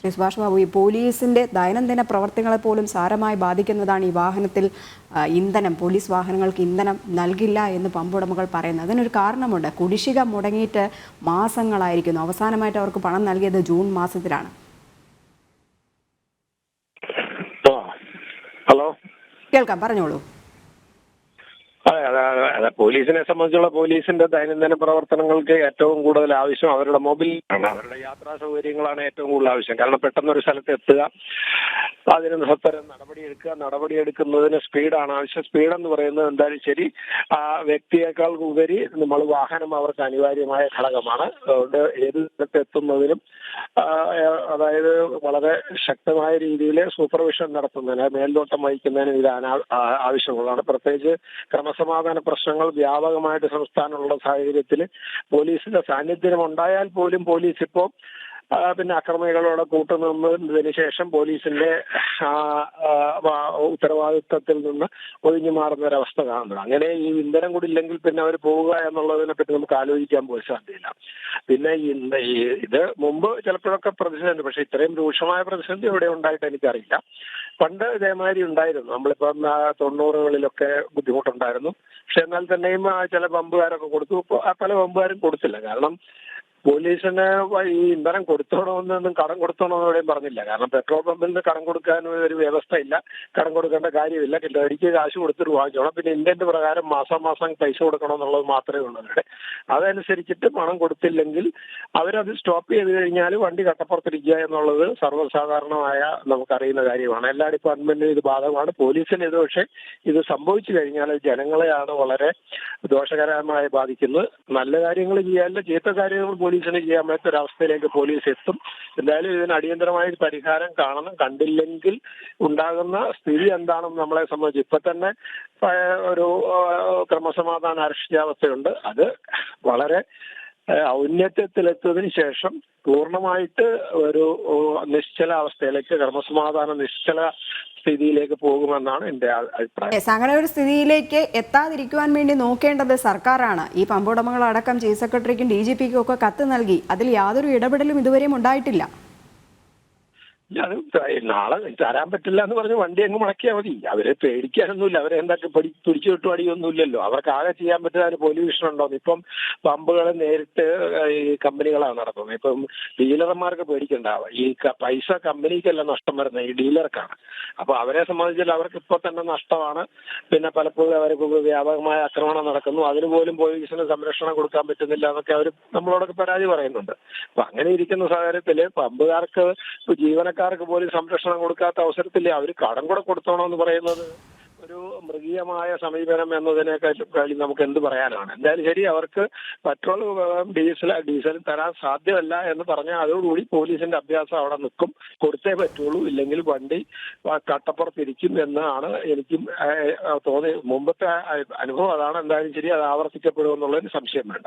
ശ്രീ സുഭാഷ് ബാബു ഈ പോലീസിന്റെ ദൈനംദിന പ്രവർത്തികളെ പോലും സാരമായി ബാധിക്കുന്നതാണ് ഈ വാഹനത്തിൽ ഇന്ധനം പോലീസ് വാഹനങ്ങൾക്ക് ഇന്ധനം നൽകില്ല എന്ന് പമ്പുടമകൾ പറയുന്നത് അതിനൊരു കാരണമുണ്ട്. കുടിശ്ശിക മുടങ്ങിയിട്ട് മാസങ്ങളായിരിക്കുന്നു. അവസാനമായിട്ട് അവർക്ക് പണം നൽകിയത് ജൂൺ മാസത്തിലാണ്. കേൾക്കാം പറഞ്ഞോളൂ. അതെ അതെ അതെ അതെ പോലീസിനെ സംബന്ധിച്ചുള്ള പോലീസിന്റെ ദൈനംദിന പ്രവർത്തനങ്ങൾക്ക് ഏറ്റവും കൂടുതൽ ആവശ്യം അവരുടെ മൊബൈൽ അവരുടെ യാത്രാ സൗകര്യങ്ങളാണ് ഏറ്റവും കൂടുതൽ ആവശ്യം. കാരണം പെട്ടെന്ന് ഒരു സ്ഥലത്ത് എത്തുക അതിന് സത്വരം നടപടിയെടുക്കുക നടപടിയെടുക്കുന്നതിന് സ്പീഡാണ്. ആവശ്യം സ്പീഡ് എന്ന് പറയുന്നത് എന്തായാലും ശരി ആ വ്യക്തിയേക്കാൾ ഉപരി നമ്മൾ വാഹനം അവർക്ക് അനിവാര്യമായ ഘടകമാണ്. അതുകൊണ്ട് ഏത് സ്ഥലത്ത് എത്തുന്നതിനും അതായത് വളരെ ശക്തമായ രീതിയിൽ സൂപ്പർവിഷൻ നടത്തുന്നതിന് മേൽനോട്ടം വഹിക്കുന്നതിന് ഇത് അനാ- ആ- ആവശ്യമുള്ളതാണ്. പ്രത്യേകിച്ച് ക്രമസമാധാന പ്രശ്നങ്ങൾ വ്യാപകമായിട്ട് സംസ്ഥാനമുള്ള സാഹചര്യത്തിൽ പോലീസിന്റെ സാന്നിധ്യം ഉണ്ടായാൽ പോലും പോലീസ് ഇപ്പോൾ പിന്നെ അക്രമികളോട് കൂട്ടുനിന്നതിന് ശേഷം പോലീസിന്റെ ഉത്തരവാദിത്തത്തിൽ നിന്ന് ഒഴിഞ്ഞു മാറുന്ന ഒരവസ്ഥ കാണുന്നത് അങ്ങനെ ഈ ഇന്ധനം കൂടി ഇല്ലെങ്കിൽ പിന്നെ അവർ പോവുക എന്നുള്ളതിനെ പറ്റി നമുക്ക് ആലോചിക്കാൻ പോലും സാധ്യമില്ല പിന്നെ ഇത് മുമ്പ് ചിലപ്പോഴൊക്കെ പ്രതിസന്ധി പക്ഷെ ഇത്രയും രൂക്ഷമായ പ്രതിസന്ധി ഇവിടെ ഉണ്ടായിട്ട് എനിക്കറിയില്ല. പണ്ട് ഇതേമാതിരി ഉണ്ടായിരുന്നു. നമ്മളിപ്പം തൊണ്ണൂറുകളിലൊക്കെ ബുദ്ധിമുട്ടുണ്ടായിരുന്നു. പക്ഷെ എന്നാൽ തന്നെയും ചില പമ്പുകാരൊക്കെ കൊടുത്തു. പല പമ്പുകാരും കൊടുത്തില്ല. കാരണം പോലീസിന് ഈ ഇന്ധനം കൊടുത്തോണമെന്നൊന്നും കടം കൊടുത്തോണമെന്ന് എവിടെയും പറഞ്ഞില്ല. കാരണം പെട്രോൾ പമ്പിൽ നിന്ന് കടം കൊടുക്കാൻ ഒരു വ്യവസ്ഥ ഇല്ല കടം കൊടുക്കേണ്ട കാര്യമില്ല. കിലോടിക്ക് കാശ് കൊടുത്തിട്ട് വാങ്ങിച്ചോണം പിന്നെ ഇന്ത്യന്റെ പ്രകാരം മാസം മാസം പൈസ കൊടുക്കണം എന്നുള്ളത് മാത്രമേ ഉള്ളൂ. അവരുടെ അതനുസരിച്ചിട്ട് പണം കൊടുത്തില്ലെങ്കിൽ അവരത് സ്റ്റോപ്പ് ചെയ്ത് കഴിഞ്ഞാൽ വണ്ടി കട്ടപ്പുറത്തിരിക്കുക എന്നുള്ളത് സർവസാധാരണമായ നമുക്കറിയുന്ന കാര്യമാണ്. എല്ലാ ഡിപ്പാർട്ട്മെന്റിനും ഇത് ബാധകമാണ്. പോലീസിന് ഇത് പക്ഷേ ഇത് സംഭവിച്ചു കഴിഞ്ഞാൽ ജനങ്ങളെയാണ് വളരെ ദോഷകരമായി ബാധിക്കുന്നത്. നല്ല കാര്യങ്ങൾ ചെയ്യാനില്ല ചീത്ത കാര്യങ്ങൾ പോലീസിന് ചെയ്യാൻ പറ്റാത്ത ഒരവസ്ഥയിലേക്ക് പോലീസ് എത്തും. എന്തായാലും ഇതിന് അടിയന്തരമായ പരിഹാരം കാണണം. കണ്ടില്ലെങ്കിൽ ഉണ്ടാകുന്ന സ്ഥിതി എന്താണെന്ന് നമ്മളെ സംബന്ധിച്ച് ഇപ്പൊ തന്നെ ഒരു ക്രമസമാധാന അരക്ഷിതാവസ്ഥയുണ്ട്. അത് വളരെ ഔന്നത്യത്തിലെത്തിയതിനു ശേഷം പൂർണമായിട്ട് ഒരു നിശ്ചല അവസ്ഥയിലേക്ക് ക്രമസമാധാന നിശ്ചല സ്ഥിതിയിലേക്ക് പോകുമെന്നാണ് എന്റെ അഭിപ്രായം. അങ്ങനെ ഒരു സ്ഥിതിയിലേക്ക് എത്താതിരിക്കുവാൻ വേണ്ടി നോക്കേണ്ടത് സർക്കാരാണ്. ഈ പമ്പുടമകളടക്കം ചീഫ് സെക്രട്ടറിക്കും ഡി ജി പിക്കും ഒക്കെ കത്ത് നൽകി. അതിൽ യാതൊരു ഇടപെടലും ഇതുവരെയും ഉണ്ടായിട്ടില്ല. നാളെ തരാൻ പറ്റില്ല എന്ന് പറഞ്ഞ് വണ്ടി അങ്ങ് മുടക്കിയാൽ മതി. അവരെ പേടിക്കാനൊന്നുമില്ല. അവരെ എന്താ പിടി പിടിച്ചു വിട്ടു അടിയൊന്നുമില്ലല്ലോ. അവർക്ക് ആകെ ചെയ്യാൻ പറ്റുന്ന പൊല്യൂഷൻ ഉണ്ടോ ഇപ്പം പമ്പുകൾ നേരിട്ട് ഈ കമ്പനികളാണ് നടത്തുന്നത്. ഇപ്പം ഡീലർമാർക്ക് പേടിക്കണ്ട. ഈ പൈസ കമ്പനിക്കല്ല നഷ്ടം വരുന്നത്. ഈ ഡീലർക്കാണ്. അപ്പൊ അവരെ സംബന്ധിച്ചാൽ അവർക്ക് ഇപ്പൊ തന്നെ നഷ്ടമാണ്. പിന്നെ പലപ്പോഴും അവർക്ക് വ്യാപകമായ ആക്രമണം നടക്കുന്നു. അതിന് പോലും പോലീസിന് സംരക്ഷണം കൊടുക്കാൻ പറ്റുന്നില്ല എന്നൊക്കെ അവർ നമ്മളോടൊക്കെ പരാതി പറയുന്നുണ്ട്. അപ്പൊ അങ്ങനെ ഇരിക്കുന്ന സാഹചര്യത്തിൽ പമ്പുകാർക്ക് ഇപ്പൊ ജീവനക്കാർക്ക് പോലും സംരക്ഷണം കൊടുക്കാത്ത അവസരത്തിൽ അവർ കടം കൂടെ കൊടുത്തോണോ എന്ന് പറയുന്നത് ഒരു മൃഗീയമായ സമീപനം എന്നതിനേക്കാൾ നമുക്ക് എന്ത് പറയാനാണ്? എന്തായാലും ശരി അവർക്ക് പെട്രോൾ ഡീസൽ ഡീസൽ തരാൻ സാധ്യമല്ല എന്ന് പറഞ്ഞാൽ അതോടുകൂടി പോലീസിന്റെ അഭ്യാസം അവിടെ നിൽക്കും. കൊടുത്തേ പറ്റുള്ളൂ ഇല്ലെങ്കിൽ വണ്ടി കട്ടപ്പുറത്തിരിക്കും എന്നാണ് എനിക്കും തോന്നി മുമ്പത്തെ അനുഭവം അതാണ്. എന്തായാലും ശരി അത് ആവർത്തിക്കപ്പെടുമെന്നുള്ളതിന് സംശയം വേണ്ട.